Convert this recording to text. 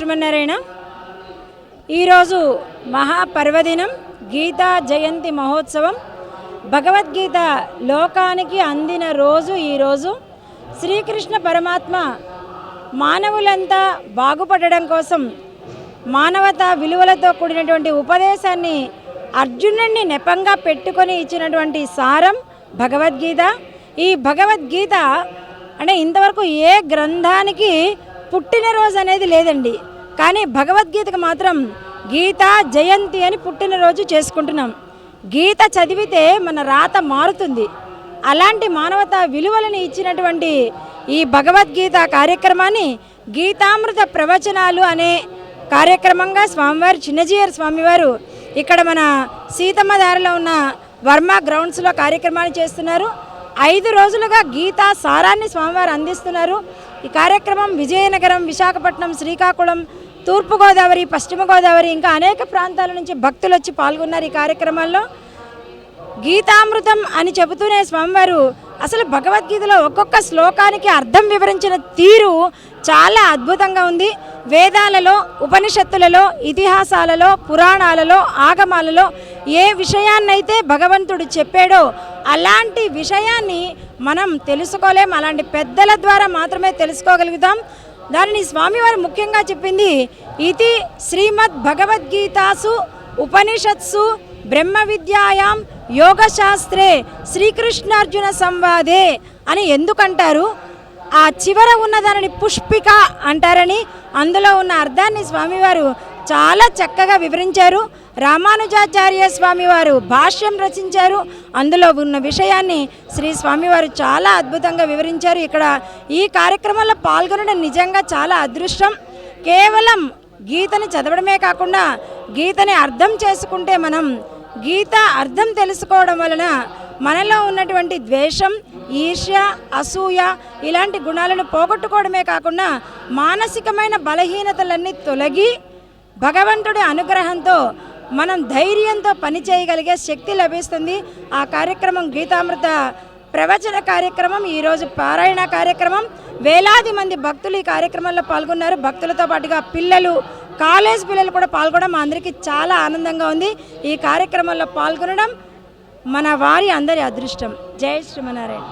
శ్రీమన్నారాయణ ఈరోజు మహాపర్వదినం గీతా జయంతి మహోత్సవం. భగవద్గీత లోకానికి అందిన రోజు ఈరోజు. శ్రీకృష్ణ పరమాత్మ మానవులంతా బాగుపడడం కోసం మానవతా విలువలతో కూడినటువంటి ఉపదేశాన్ని అర్జునుడిని నెపంగా పెట్టుకొని ఇచ్చినటువంటి సారం భగవద్గీత. ఈ భగవద్గీత అంటే ఇంతవరకు ఏ గ్రంథానికి పుట్టినరోజు అనేది లేదండి. కానీ భగవద్గీతకు మాత్రం గీత జయంతి అని పుట్టినరోజు చేసుకుంటున్నాం. గీత చదివితే మన రాత మారుతుంది. అలాంటి మానవత విలువలను ఇచ్చినటువంటి ఈ భగవద్గీత కార్యక్రమాన్ని గీతామృత ప్రవచనాలు అనే కార్యక్రమంగా స్వామివారు చిన్నజీయర్ స్వామివారు ఇక్కడ మన సీతమ్మ దారిలో ఉన్న వర్మ గ్రౌండ్స్లో కార్యక్రమాన్ని చేస్తున్నారు. ఐదు రోజులుగా గీతా సారాన్ని స్వామివారు అందిస్తున్నారు. ఈ కార్యక్రమం విజయనగరం విశాఖపట్నం శ్రీకాకుళం తూర్పుగోదావరి పశ్చిమ గోదావరి ఇంకా అనేక ప్రాంతాల నుంచి భక్తులు వచ్చి పాల్గొన్నారు ఈ కార్యక్రమాల్లో గీతామృతం అని చెబుతూనే స్వామివారు అసలు భగవద్గీతలో ఒక్కొక్క శ్లోకానికి అర్థం వివరించిన తీరు చాలా అద్భుతంగా ఉంది. వేదాలలో ఉపనిషత్తులలో ఇతిహాసాలలో పురాణాలలో ఆగమాలలో ఏ విషయాన్నైతే భగవంతుడు చెప్పాడో అలాంటి విషయాన్ని మనం తెలుసుకోలేం. అలాంటి పెద్దల ద్వారా మాత్రమే తెలుసుకోగలుగుతాం. దానిని స్వామివారు ముఖ్యంగా చెప్పింది ఇది శ్రీమద్ భగవద్గీతాసు ఉపనిషత్సు బ్రహ్మ విద్యాయాం యోగశాస్త్రే శ్రీకృష్ణార్జున సంవాదే అని ఎందుకంటారు? ఆ చివర ఉన్న దానిని పుష్పిక అంటారని అందులో ఉన్న అర్థాన్ని స్వామివారు చాలా చక్కగా వివరించారు. రామానుజాచార్య స్వామివారు భాష్యం రచించారు. అందులో ఉన్న విషయాన్ని శ్రీ స్వామివారు చాలా అద్భుతంగా వివరించారు. ఇక్కడ ఈ కార్యక్రమంలో పాల్గొనడం నిజంగా చాలా అదృష్టం. కేవలం గీతని చదవడమే కాకుండా గీతని అర్థం చేసుకుంటే మనం గీత అర్థం తెలుసుకోవడం వలన మనలో ఉన్నటువంటి ద్వేషం ఈర్ష్య అసూయ ఇలాంటి గుణాలను పోగొట్టుకోవడమే కాకుండా మానసికమైన బలహీనతలన్నీ తొలగి భగవంతుడి అనుగ్రహంతో మనం ధైర్యంతో పని చేయగలిగే శక్తి లభిస్తుంది. ఆ కార్యక్రమం గీతామృత ప్రవచన కార్యక్రమం ఈరోజు పారాయణ కార్యక్రమం. వేలాది మంది భక్తులు ఈ కార్యక్రమంలో పాల్గొన్నారు. భక్తులతో పాటుగా పిల్లలు కాలేజ్ పిల్లలు కూడా పాల్గొనడం మా అందరికీ చాలా ఆనందంగా ఉంది. ఈ కార్యక్రమంలో పాల్గొనడం మన వారి అందరి అదృష్టం. జై శ్రీమనారాయణ